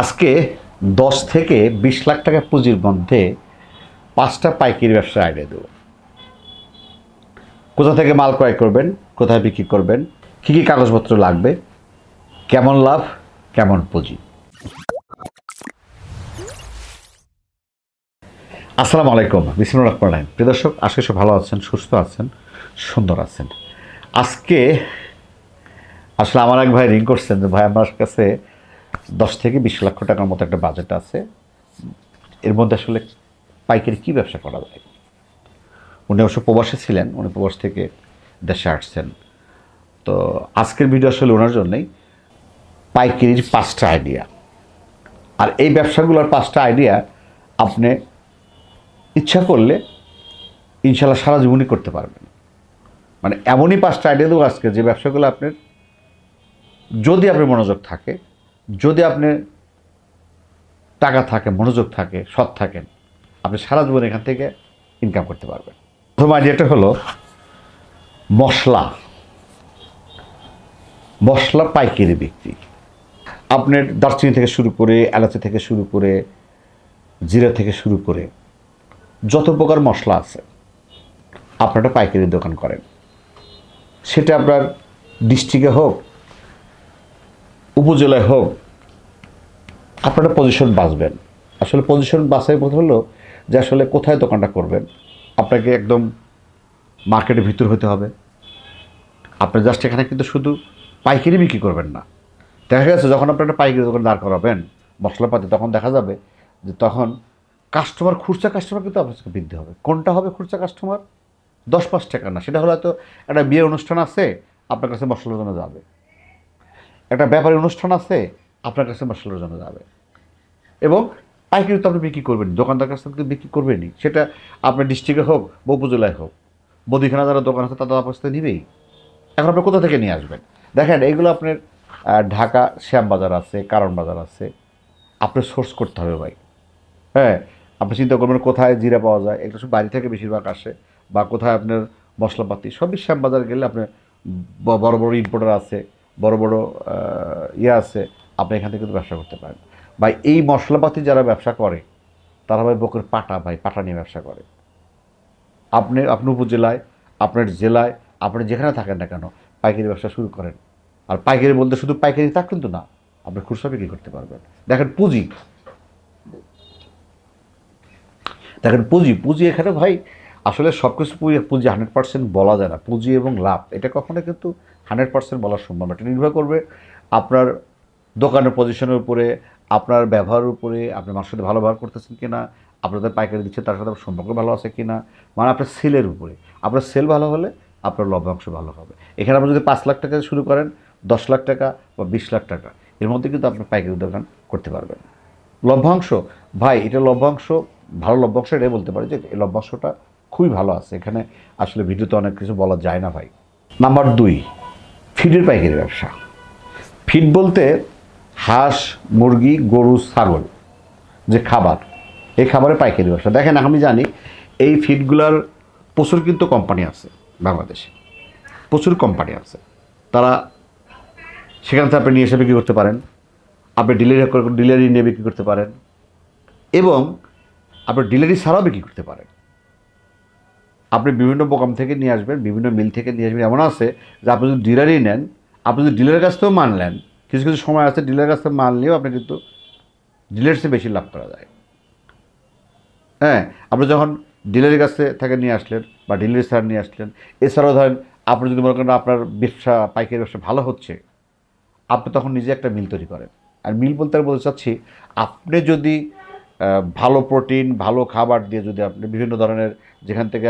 আজকে দশ থেকে বিশ লাখ টাকা পুঁজির মধ্যে পাঁচটা পাইকারি ব্যবসার আইডিয়া দেবো। কোথা থেকে মাল ক্রয় করবেন, কোথায় বিক্রি করবেন, কী কী কাগজপত্র লাগবে, কেমন লাভ, কেমন পুঁজি। আসসালামু আলাইকুম বিসমুর রহমান রাহিম। প্রিয় দর্শক, আজকে সব ভালো আছেন, সুস্থ আছেন, সুন্দর আছেন। আজকে আসলে আমার এক ভাই রিং করছেন যে, ভাই, আমার কাছে দশ থেকে বিশ লক্ষ টাকার মতো একটা বাজেট আছে। এর মধ্যে আসলে পাইকারি কী ব্যবসা করা যায়? উনি অবশ্য প্রবাসে ছিলেন, উনি প্রবাস থেকে দেশে আসছেন। তো আজকের ভিডিও আসলে ওনার জন্যই পাইকারির পাঁচটা আইডিয়া আর এই ব্যবসাগুলোর পাঁচটা আইডিয়া আপনি ইচ্ছা করলে ইনশাল্লাহ সারা জীবনই করতে পারবেন। মানে এমনই পাঁচটা আইডিয়া দেবো আজকে যে ব্যবসাগুলো আপনার, যদি আপনার মনোযোগ থাকে যদি আপনি টাকা থাকে, মনোযোগ থাকে, সৎ থাকেন, আপনি সারা জীবন এখান থেকে ইনকাম করতে পারবেন। প্রথম আইডিয়াটা হলো মশলা। মশলা পাইকারি বিক্রি। আপনার দারচিনি থেকে শুরু করে, এলাচি থেকে শুরু করে, জিরা থেকে শুরু করে, যত প্রকার মশলা আছে, আপনারা পাইকারি দোকান করেন। সেটা আপনার ডিস্ট্রিক্টে হোক উপজেলায় হোক, আপনারা পজিশন বাঁচবেন। আসলে পজিশন বাছাই পথ হলো যে আসলে কোথায় দোকানটা করবেন। আপনাকে একদম মার্কেটের ভিতর হতে হবে। আপনি জাস্ট এখানে কিন্তু শুধু পাইকারি বিক্রি করবেন না। দেখা গেছে যখন আপনি একটা পাইকারি দোকান দাঁড় করাবেন, মশলাপাতি, তখন দেখা যাবে যে তখন কাস্টমার খুচরা কাস্টমার কিন্তু আপনার কাছে বৃদ্ধি হবে। কোনটা হবে খুচরা কাস্টমার দশ পাঁচ টাকা না। সেটা হলো হয়তো একটা বিয়ের অনুষ্ঠান আছে, আপনার কাছে মশলার জন্য যাবে। একটা ব্যাপারী অনুষ্ঠান আছে, আপনার কাছে মশলার জন্য যাবে। এবং পাইকারি তো আপনি বিক্রি করবেন দোকানদার কাছে তো বিক্রি করবেনই। সেটা আপনার ডিস্ট্রিক্টে হোক বা উপজেলায় হোক। বদিখানা যারা দোকান আছে, তাদের আপনার সাথে নিবেই। এখন আপনি কোথা থেকে নিয়ে আসবেন? দেখেন এইগুলো আপনার ঢাকা শ্যামবাজার আছে, কারণ বাজার আছে। আপনার সোর্স করতে হবে ভাই। হ্যাঁ আপনি চিন্তা করবেন কোথায় জিরা পাওয়া যায় এগুলো সব বাড়ি থেকে বেশিরভাগ আসে। বা কোথায় আপনার মশলাপাতি, সবই শ্যামবাজার গেলে আপনার বড় বড় ইম্পোর্টার আছে। বড় বড় ইয়ে আছে, আপনি এখান থেকে কিন্তু ব্যবসা করতে পারেন। ভাই, এই মশলাপাতি যারা ব্যবসা করে, তারা ভাই বকের পাটা, ভাই, পাটা নিয়ে ব্যবসা করে। আপনি আপনার উপজেলায়, আপনার জেলায়, আপনি যেখানে থাকেন না কেন, পাইকারি ব্যবসা শুরু করেন। আর পাইকারি বলতে শুধু পাইকারি তা কিন্তু না, আপনি খুচরা বিক্রি করতে পারবেন। দেখেন পুঁজি। দেখেন পুঁজি পুঁজি এখানে ভাই, আসলে সব কিছু পুঁজি পুঁজি হান্ড্রেড পার্সেন্ট বলা যায় না। পুঁজি এবং লাভ, এটা কখনো কিন্তু হান্ড্রেড পার্সেন্ট বলা সম্ভব না এটা নির্ভর করবে আপনার দোকানের পজিশনের উপরে, আপনার ব্যবহারের উপরে, আপনি মানুষের সাথে ভালো ব্যবহার করতেছেন কিনা, আপনাদের পাইকারি দিচ্ছে, তার সাথে আপনার সম্পর্ক ভালো আছে কিনা মানে আপনার সেলের উপরে। আপনার সেল ভালো হলে আপনার লভ্যাংশ ভালো হবে। এখানে আপনি যদি পাঁচ লাখ টাকা শুরু করেন, দশ লাখ টাকা বা বিশ লাখ টাকা, এর মধ্যে কিন্তু আপনি পাইকারি দোকান করতে পারবেন। লভ্যাংশ, ভাই, এটা লভ্যাংশ, ভালো লভ্যাংশ এটাই বলতে পারি যে, এই লভ্যাংশটা খুবই ভালো আছে। এখানে আসলে ভিডিওতে অনেক কিছু বলা যায় না, ভাই। নাম্বার দুই ফিডের পাইকারি ব্যবসা। ফিড বলতে হাঁস, মুরগি, গরু, ছাগল যে খাবার, এই খাবারের পাইকারি ব্যবসা। দেখেন, আমি জানি এই ফিডগুলার প্রচুর কিন্তু কোম্পানি আছে বাংলাদেশে। প্রচুর কোম্পানি আছে। তারা সেখান থেকে আপনি নিয়ে এসে বিক্রি করতে পারেন। আপনি ডিলারি ডিলারি নিয়ে বিক্রি করতে পারেন। এবং আপনি ডিলারি ছাড়াও বিক্রি করতে পারেন। আপনি বিভিন্ন বোকাম থেকে নিয়ে আসবেন, বিভিন্ন মিল থেকে নিয়ে আসবেন। এমন আছে যে আপনি যদি ডিলারই নেন, আপনি যদি ডিলারের কাছ থেকেও মান নেন, কিছু কিছু সময় আছে ডিলারের কাছ থেকে মাল নিয়েও আপনি কিন্তু ডিলারের চেয়ে বেশি লাভ করা যায়। হ্যাঁ আপনি যখন ডিলারের কাছে থেকে নিয়ে আসলেন বা ডিলারি ছাড়া নিয়ে আসলেন, এছাড়াও ধরেন আপনি যদি মনে করেন আপনার ব্যবসা, পাইকারি ব্যবসা ভালো হচ্ছে, আপনি তখন নিজে একটা মিল তৈরি করেন। আর মিল বলতে আমি বলতে চাচ্ছি, আপনি যদি ভালো প্রোটিন, ভালো খাবার দিয়ে যদি আপনি বিভিন্ন ধরনের যেখান থেকে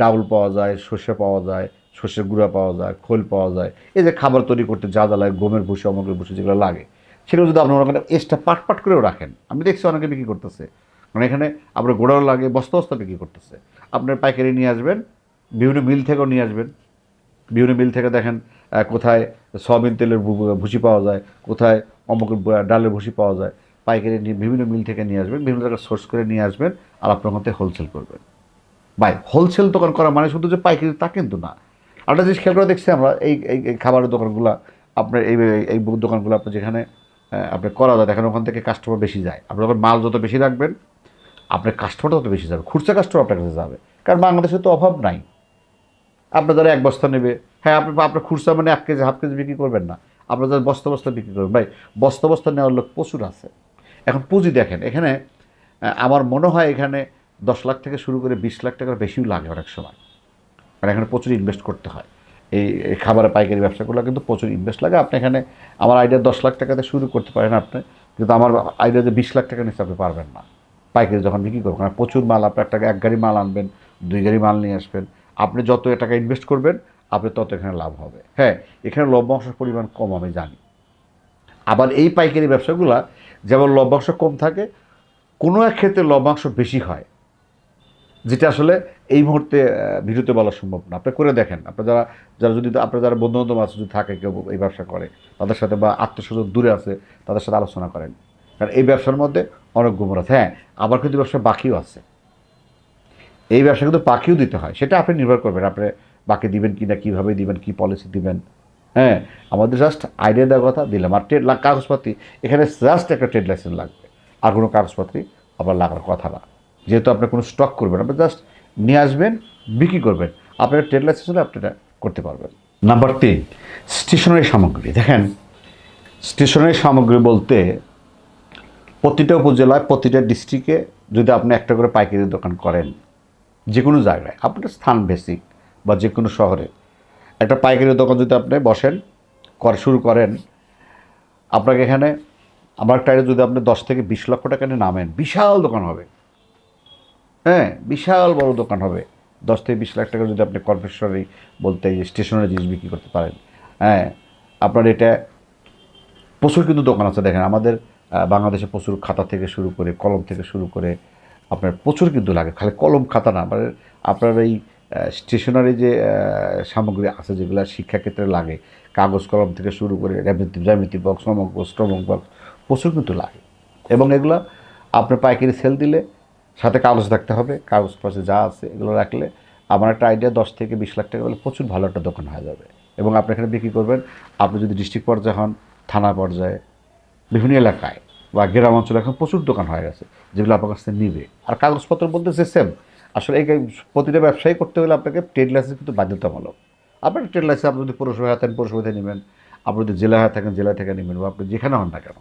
ডাউল পাওয়া যায়, সর্ষে পাওয়া যায়, সর্ষের গুঁড়া পাওয়া যায়, খোল পাওয়া যায়, এই যে খাবার তৈরি করতে যা যা লাগে, গমের ভুষি অমকের ভুষি যেগুলো লাগে, সেগুলো যদি আপনার ওখানে এক্সট্রা পাট পাট করেও রাখেন। আমি দেখছি অনেকে বিক্রি করতেছে। মানে এখানে আপনার গোড়াও লাগে, বস্তা বস্তা বিক্রি করতেছে। আপনার পাইকারি নিয়ে আসবেন, বিভিন্ন মিল থেকেও নিয়ে আসবেন। বিভিন্ন মিল থেকে দেখেন কোথায় সয়াবিন তেলের ভুসি পাওয়া যায়, কোথায় অমুকের ডালের ভুসি পাওয়া যায়। পাইকারি নিয়ে বিভিন্ন মিল থেকে নিয়ে আসবেন, বিভিন্ন জায়গায় সোর্স করে নিয়ে আসবেন, আর আপনার মধ্যে হোলসেল করবেন। ভাই হোলসেল দোকান করা মানে শুধু যে পাইকারি, তা কিন্তু না। আরেকটা জিনিস খেয়াল করে দেখছি আমরা, এই এই খাবারের দোকানগুলো, আপনার এই, এই- দোকানগুলো আপনার যেখানে আপনি করা যায়, দেখেন ওখান থেকে কাস্টমার বেশি যায়। আপনি যখন মাল যত বেশি রাখবেন, আপনার কাস্টমার তত বেশি যাবে। খুচরা কাস্টমার আপনার কাছে যাবে। কারণ বাংলাদেশে তো অভাব নাই। আপনার যারা এক বস্তা নেবে। হ্যাঁ আপনি আপনার খুচরা মানে এক কেজি, হাফ কেজি বিক্রি করবেন না। আপনার যারা বস্তা বস্তা বিক্রি করবেন। ভাই, বস্তা বস্তা নেওয়ার লোক প্রচুর আছে। এখন পুঁজি দেখেন, এখানে আমার মনে হয় এখানে দশ লাখ থেকে শুরু করে বিশ লাখ টাকার বেশিও লাগে অনেক সময়। মানে এখানে প্রচুর ইনভেস্ট করতে হয়। এই খাবারের পাইকারি ব্যবসাগুলো কিন্তু প্রচুর ইনভেস্ট লাগে। আপনি এখানে, আমার আইডিয়া দশ লাখ টাকাতে শুরু করতে পারেন আপনি, কিন্তু আমার আইডিয়া যে বিশ লাখ টাকা নিচে আপনি পারবেন না। পাইকারি যখন বিক্রি করবেন, কারণ প্রচুর মাল, আপনি একটা এক গাড়ি মাল আনবেন, দুই গাড়ি মাল নিয়ে আসবেন। আপনি যত টাকা ইনভেস্ট করবেন, আপনি তত এখানে লাভ হবে। হ্যাঁ এখানে লভ্যাংশের পরিমাণ কম, আমি জানি। আবার এই পাইকারি ব্যবসাগুলা, যেমন লভ্যাংশ কম থাকে, কোনো এক ক্ষেত্রে লভ্যাংশ বেশি হয়। যেটা আসলে এই মুহূর্তে ভিডিওতে বলা সম্ভব না। আপনি করে দেখেন। আপনার যারা যারা যদি, আপনার যারা বন্ধু বান্ধব আছে যদি থাকে, কেউ এই ব্যবসা করে, তাদের সাথে বা আত্মস্বজন দূরে আছে, তাদের সাথে আলোচনা করেন। কারণ এই ব্যবসার মধ্যে অনেক গোমর আছে। হ্যাঁ আবার কিন্তু ব্যবসা বাকিও আছে। এই ব্যবসা কিন্তু বাকিও দিতে হয়। সেটা আপনি নির্ভর করবেন। আপনি বাকি দিবেন কি না, কীভাবে দিবেন, কী পলিসি দিবেন। হ্যাঁ আমাদের জাস্ট আইডিয়া দেওয়ার কথা দিলাম। আর ট্রেড কাগজপাতি, এখানে জাস্ট একটা ট্রেড লাইসেন্স লাগবে। আর কোনো কাগজপাতি আবার লাগার কথা না। যেহেতু আপনার কোনো স্টক করবেন আপনি জাস্ট নিয়ে আসবেন, বিক্রি করবেন। আপনার ট্রেড লাইসেন্স হলে আপনি এটা করতে পারবেন। নাম্বার তিন স্টেশনারি সামগ্রী। দেখেন স্টেশনারি সামগ্রী বলতে প্রতিটা উপজেলায়, প্রতিটা ডিস্ট্রিক্টে যদি আপনি একটা করে পাইকারি দোকান করেন যে কোনো জায়গায়, আপনার স্থান বেসিক বা যে কোনো শহরে, একটা পাইকারি দোকান যদি আপনি বসেন, করে, শুরু করেন, আপনাকে এখানে, আমার একটা যদি আপনি দশ থেকে বিশ লক্ষ টাকা নিয়ে নামেন, বিশাল দোকান হবে। হ্যাঁ বিশাল বড় দোকান হবে। দশ থেকে বিশ লাখ টাকা যদি আপনি কনফেকশনারি বলতে স্টেশনারি জিনিস বিক্রি করতে পারেন। হ্যাঁ আপনার এটা প্রচুর কিন্তু দোকান আছে। দেখেন, আমাদের বাংলাদেশে প্রচুর খাতা থেকে শুরু করে, কলম থেকে শুরু করে আপনার প্রচুর কিন্তু লাগে। খালি কলম খাতা না মানে আপনার এই স্টেশনারি যে সামগ্রী আছে যেগুলো শিক্ষাক্ষেত্রে লাগে, কাগজ কলম থেকে শুরু করে জ্যামিতি জ্যামিতি বক্স সমক বক্স টমক বক্স প্রচুর কিন্তু লাগে। এবং এগুলো আপনার পাইকারি সেল দিলে সাথে কাগজ থাকতে হবে কাগজ পাশে যা আছে এগুলো রাখলে আমার একটা আইডিয়া দশ থেকে বিশ লাখ টাকা হলে প্রচুর ভালো একটা দোকান হয়ে যাবে। এবং আপনি এখানে বিক্রি করবেন, আপনি যদি ডিস্ট্রিক্ট পর্যায়ে হন, থানা পর্যায়ে, বিভিন্ন এলাকায় বা গ্রাম অঞ্চলে এখন প্রচুর দোকান হয়ে গেছে, যেগুলো আপনার কাছ থেকে নিবে। আর কাগজপত্র বলতে যে সেম আসলে এই প্রতিটা ব্যবসায়ী করতে হলে আপনাকে ট্রেড লাইসেন্স কিন্তু বাধ্যতামূলক। আপনার ট্রেড লাইসেন্স আপনি যদি পৌরসভায় থাকেন পৌরসভাতে নেবেন, আপনি যদি জেলায় হয়ে থাকেন জেলা থেকে নেবেন বা আপনি যেখানে হন না কেন,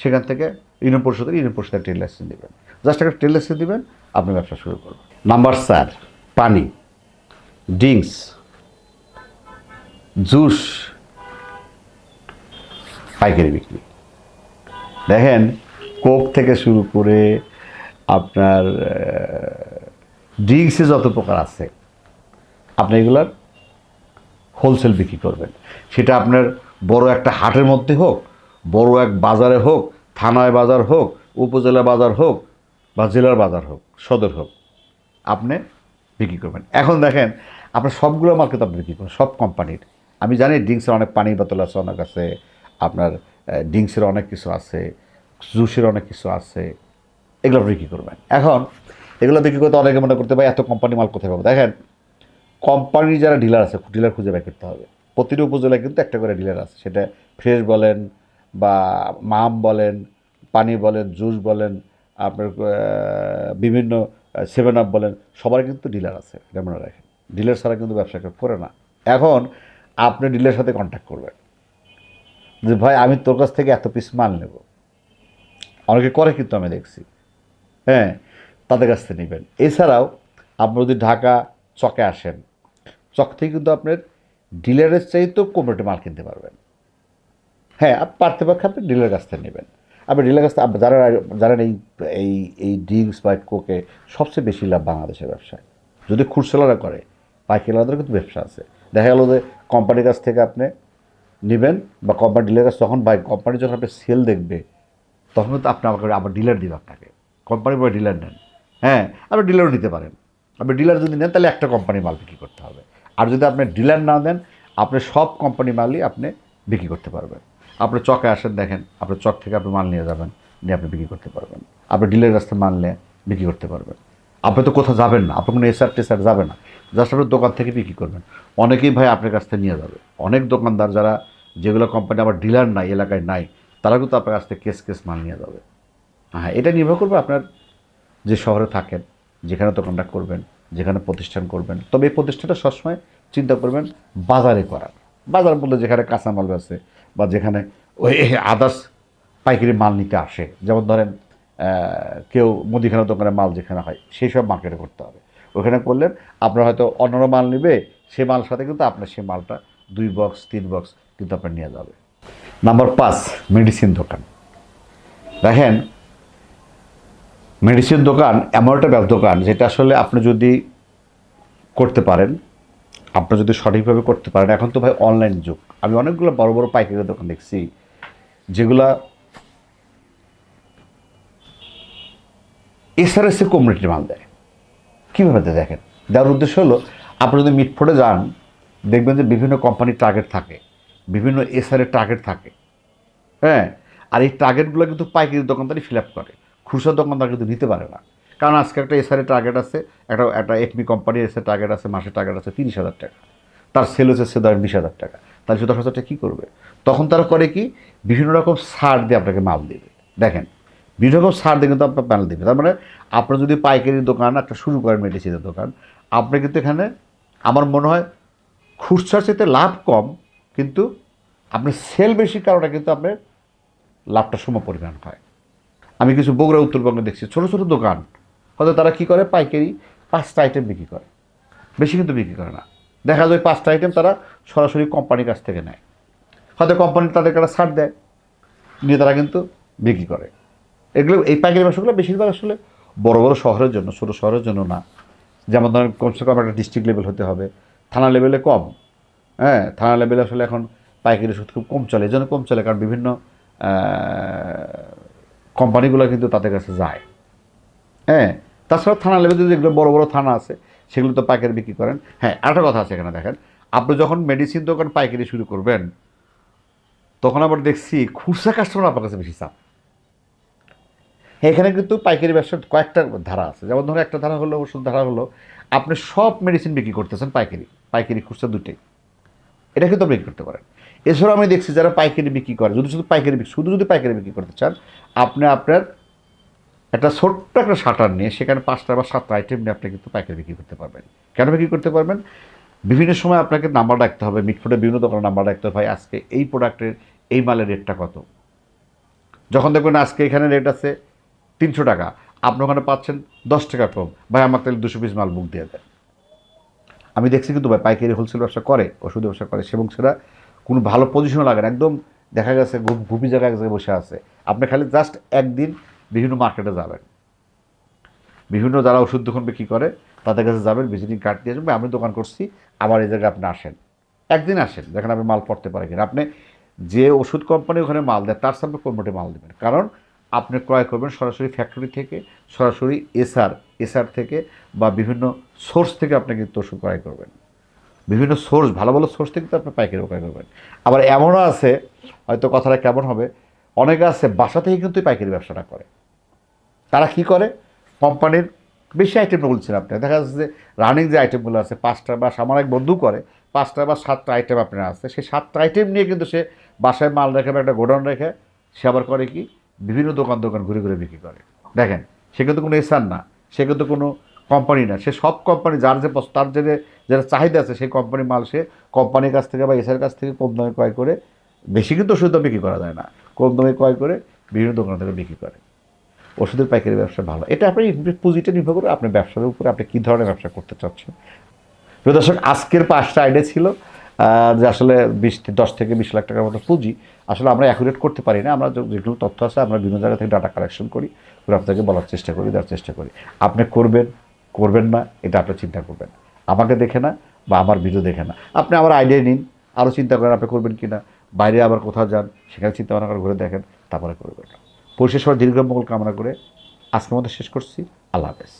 সেখান থেকে ইউনিয়ন পরিষদের ইউনিয়ন পরিষদের ট্রেড লাইসেন্স দেবেন জাস্ট একটা লাইসেন্স দেবেন, আপনি ব্যবসা শুরু করবেন। নাম্বার চার, পানি, ড্রিঙ্কস, জুস, পাইকারি বিক্রি। দেখেন, কোক থেকে শুরু করে আপনার ড্রিঙ্কসে যত প্রকার আছে, আপনি এগুলার হোলসেল বিক্রি করবেন। সেটা আপনার বড় একটা হাটের মধ্যে হোক, বড় এক বাজারে হোক, থানায় বাজার হোক, উপজেলা বাজার হোক বা জেলার বাজার হোক, সদর হোক, আপনি বিক্রি করবেন। এখন দেখেন, আপনার সবগুলো মার্কেট আপনি বিক্রি করবেন, সব কোম্পানির। আমি জানি ড্রিঙ্কসের অনেক পানির বোতল আছে, অনেক আছে, আপনার ড্রিঙ্কসের অনেক কিছু আছে, জুসের অনেক কিছু আছে, এগুলো বিক্রি করবেন। এখন, এগুলো বিক্রি করতে অনেকে মনে করতে পারে, এত কোম্পানি মাল কোথায় পাবো? দেখেন, কোম্পানির যারা ডিলার আছে ডিলার খুঁজে বের করতে হবে। প্রতিটা উপজেলায় কিন্তু একটা করে ডিলার আছে, সেটা ফ্রেশ বলেন বা মাম বলেন, পানি বলেন, জুস বলেন আপনার বিভিন্ন সেভেন আপ বলেন, সবার কিন্তু ডিলার আছে, এটা মনে রাখেন। ডিলার ছাড়া কিন্তু ব্যবসা করে না। এখন আপনি ডিলারের সাথে কন্ট্যাক্ট করবেন। যে, ভাই, আমি তোর কাছ থেকে এত পিস মাল নেব। অনেকে করে কিন্তু আমি দেখছি। হ্যাঁ তাদের কাছ থেকে নেবেন। এছাড়াও আপনি যদি ঢাকা চকে আসেন, চক থেকে কিন্তু আপনার ডিলারের চাইতেও কম রেটে মাল কিনতে পারবেন। হ্যাঁ পারতে পক্ষে আপনি ডিলারের কাছ থেকে নেবেন। আপনি থেকে আপনি যারা এই এই এই ড্রিঙ্কস বা কোকে সবচেয়ে বেশি লাভ বাংলাদেশের ব্যবসায়। যদি খুচরারা করে, পাইকারিদের কিন্তু ব্যবসা আছে। দেখা গেলো যে কোম্পানির কাছ থেকে আপনি নেবেন বা কোম্পানি ডিলার কাছে তখন বাই কোম্পানি যখন আপনি সেল দেখবে, তখন তো আপনি আমাকে আবার ডিলার দিবে আপনাকে। কোম্পানি বা ডিলার নেন। হ্যাঁ আপনি ডিলারও নিতে পারেন। আপনি ডিলার যদি নেন, তাহলে একটা কোম্পানি মাল বিক্রি করতে হবে। আর যদি আপনি ডিলার না দেন, আপনি সব কোম্পানি মালই আপনি বিক্রি করতে পারবেন। আপনি চকে আসেন, দেখেন, আপনি চক থেকে আপনি মাল নিয়ে যাবেন, নিয়ে আপনি বিক্রি করতে পারবেন। আপনি ডিলের থেকে মাল নিয়ে বিক্রি করতে পারবেন। আপনি তো কোথাও যাবেন না, আপনি কোনো এসআর টেসার যাবে না জাস্ট আপনার দোকান থেকে বিক্রি করবেন। অনেকেই ভাই আপনার কাছ থেকে নিয়ে যাবে। অনেক দোকানদার যারা যেগুলো কোম্পানি আবার ডিলার নাই, এলাকায় নাই, তারা কিন্তু আপনার কাছ থেকে কেস কেস মাল নিয়ে যাবে। হ্যাঁ এটা নির্ভর করবে আপনার যে শহরে থাকেন, যেখানে দোকানটা করবেন, যেখানে প্রতিষ্ঠান করবেন। তবে এই প্রতিষ্ঠানটা সবসময় চিন্তা করবেন, বাজারে করার। বাজার বলতে যেখানে কাঁচামাল আছে বা যেখানে ওই আদার্স পাইকারি মাল নিতে আসে। যেমন ধরেন কেউ মুদিখানা দোকানে মাল যেখানে হয়, সেই সব মার্কেটে করতে হবে। ওখানে করলেন আপনার হয়তো অন্যান্য মাল নেবে সে মাল সাথে কিন্তু আপনার সেই মালটা দুই বক্স তিন বক্স কিন্তু আপনার নিয়ে যাবে। নাম্বার পাঁচ মেডিসিন দোকান। দেখেন মেডিসিন দোকান এমন একটা দোকান, যেটা আসলে আপনি যদি করতে পারেন, আপনি যদি সঠিকভাবে করতে পারেন, এখন তো ভাই অনলাইন যুগ। আমি অনেকগুলো বড় বড় পাইকারি দোকান দেখছি, যেগুলা এসআরএসে কমিউনিটি মাল দেয়। কীভাবে দেখেন? দেওয়ার উদ্দেশ্য হলো, আপনি যদি মিটফোর্ডে যান, দেখবেন যে বিভিন্ন কোম্পানির টার্গেট থাকে, বিভিন্ন এসআরের টার্গেট থাকে। হ্যাঁ? আর এই টার্গেটগুলো কিন্তু পাইকারি দোকানদারই ফিল আপ করে। খুচরা দোকানদার কিন্তু নিতে পারে না। কারণ আজকে একটা এসআরের টার্গেট আছে, একটা একটা একমি কোম্পানির এসে টার্গেট আছে, মাসের টার্গেট আছে তিরিশ হাজার টাকা। তার সেল হচ্ছে সে ধরেন বিশ হাজার টাকা। তাহলে সে দশ হাজার টাকা কী করবে? তখন তারা করে কি? বিভিন্ন রকম সার দিয়ে আপনাকে মাল দেবে। দেখেন, বিভিন্ন রকম সার দিয়ে কিন্তু আপনার প্যানেল দেবে। তার মানে আপনার যদি পাইকারি দোকান, একটা শুরু করেন মেডিসিনের দোকান, আপনি কিন্তু এখানে, আমার মনে হয় খুচরার চাইতে লাভ কম, কিন্তু আপনি সেল বেশি কারণে কিন্তু আপনার লাভটা সম পরিমাণ হয়। আমি কিছু বগুড়া, উত্তরবঙ্গে দেখছি, ছোটো ছোটো দোকান। হয়তো তারা কী করে? পাইকারি পাঁচটা আইটেম বিক্রি করে। বেশি কিন্তু বিক্রি করে না। দেখা যায় পাঁচটা আইটেম তারা সরাসরি কোম্পানির কাছ থেকে নেয়। হয়তো কোম্পানি তাদেরকে একটা ছাড় দেয়, নিয়ে তারা কিন্তু বিক্রি করে। এগুলো, এই পাইকারি ব্যবসাগুলো বেশিরভাগ আসলে বড় বড় শহরের জন্য, ছোটো শহরের জন্য না। যেমন ধরেন, কমসে কম একটা ডিস্ট্রিক্ট লেভেল হতে হবে, থানা লেভেলে কম। হ্যাঁ থানা লেভেলে আসলে এখন পাইকারি ওষুধ খুব কম চলে, এই জন্য কম চলে, কারণ বিভিন্ন কোম্পানিগুলো কিন্তু তাদের কাছে যায়। হ্যাঁ তাছাড়া থানা লেভেলে যেগুলো বড় বড় থানা আছে সেগুলো তো পাইকারি বিক্রি করেন। হ্যাঁ আরেকটা কথা আছে এখানে দেখেন। আপনি যখন মেডিসিন দোকান পাইকারি শুরু করবেন, তখন আবার দেখছি খুচরা কাস্টমার আপনার কাছে বেশি চাপ। এখানে কিন্তু পাইকারি ব্যবসার কয়েকটা ধারা আছে। যেমন ধরুন একটা ধারা হলো ওষুধ ধারা হলো, আপনি সব মেডিসিন বিক্রি করতেছেন পাইকারি পাইকারি খুচরা দুটোই। এটা কিন্তু বিক্রি করতে পারেন। এছাড়াও আমি দেখছি যারা পাইকারি বিক্রি করে, যদি শুধু পাইকারি শুধু যদি পাইকারি বিক্রি করতে চান, আপনি আপনার একটা ছোট্ট একটা শাটার নিয়ে সেখানে পাঁচটা বা সাতটা আইটেম নিয়ে আপনি কিন্তু পাইকারি বিক্রি করতে পারবেন। কেন বিক্রি করতে পারবেন? বিভিন্ন সময় আপনাকে নাম্বার রাখতে হবে, মিটফুটে বিভিন্ন দোকানে নাম্বার রাখতে হবে, ভাই, আজকে এই প্রোডাক্টের এই মালের রেটটা কত? যখন দেখবেন আজকে এখানে রেট আছে তিনশো টাকা, আপনি ওখানে পাচ্ছেন দশ টাকা কম, ভাই, আমাকে তাহলে দুশো পিস মাল বুক দিয়ে দেন। আমি দেখছি কিন্তু ভাই, পাইকারি হোলসেল ব্যবসা করে ওষুধ ব্যবসা করে এবং সেটা কোনো ভালো পজিশনও লাগে না, একদম দেখা গেছে গুপি জায়গায় এক জায়গায় বসে আছে। আপনি খালি জাস্ট একদিন বিভিন্ন মার্কেটে যাবেন। বিভিন্ন যারা ওষুধ দোকান বিক্রি করে, তাদের কাছে যাবেন ভিজিটিং কার্ড দিয়ে যাবেন। আমি দোকান করছি, আবার এই জায়গায় আপনি আসেন। একদিন আসেন, যেখানে আপনি মাল পড়তে পারেন কিনা। আপনি যে ওষুধ কোম্পানি ওখানে মাল দেয়, তার সামনে কর্মটে মাল দেবেন। কারণ আপনি ক্রয় করবেন সরাসরি ফ্যাক্টরি থেকে, সরাসরি এসআর এসআর থেকে বা বিভিন্ন সোর্স থেকে আপনি কিন্তু ওষুধ ক্রয় করবেন। বিভিন্ন সোর্স ভালো ভালো সোর্স থেকে তো আপনি পাইকারি ক্রয় করবেন। আবার এমনও আছে, হয়তো কথাটা কেমন হবে, অনেকে আছে বাসা থেকে কিন্তু পাইকারি ব্যবসাটা করে। তারা কি করে? কোম্পানির বেশি আইটেম বলছেন আপনি। দেখা যাচ্ছে যে রানিং যে আইটেমগুলো আছে, পাঁচটা বা এক বন্ধু করে, পাঁচটা বা সাতটা আইটেম আপনার আছে। সেই সাতটা আইটেম নিয়ে কিন্তু সে বাসায় মাল রেখে বা একটা গোডাউন রেখে সে আবার করে কি? বিভিন্ন দোকান দোকান ঘুরে ঘুরে বিক্রি করে। দেখেন, সে কিন্তু কোনো এসার না, সে কিন্তু কোনো কোম্পানি না। সে সব কোম্পানি যার যে তার যে যেটা চাহিদা আছে, সেই কোম্পানির মাল সে কোম্পানির কাছ থেকে বা এসআর কাছ থেকে কম দামে ক্রয় করে, বেশি কিন্তু ওষুধ বিক্রি করা যায় না। কম দামে ক্রয় করে বিভিন্ন দোকান থেকে বিক্রি করে। ওষুধের পাইকারি ব্যবসা ভালো। এটা আপনি পুঁজিটা নির্ভর করে আপনার ব্যবসার উপরে আপনি কী ধরনের ব্যবসা করতে চাচ্ছেন। প্রিয় দর্শক, আজকের পাঁচটা আইডিয়া ছিল যে আসলে বিশ দশ থেকে বিশ লাখ টাকার মতো পুঁজি। আসলে আমরা অ্যাকুরেট করতে পারি না, আমরা যেগুলো তথ্য আছে আমরা বিভিন্ন জায়গা থেকে ডাটা কালেকশন করি করে আপনাকে বলার চেষ্টা করি, দেওয়ার চেষ্টা করি। আপনি করবেন করবেন না, এটা আপনি চিন্তা করবেন আমাকে দেখে না বা আমার ভিডিও দেখে না। আপনি আমার আইডিয়া নিন আরও চিন্তা করেন আপনি করবেন কি না বাইরে আবার কোথাও যান, সেখানে চিন্তা ভাবনা করে ঘুরে দেখেন, তারপরে করবেন। পরিশেষ হওয়ার দীর্ঘ মঙ্গল কামনা করে আজকের মধ্যে শেষ করছি। আল্লাহ হাফেজ।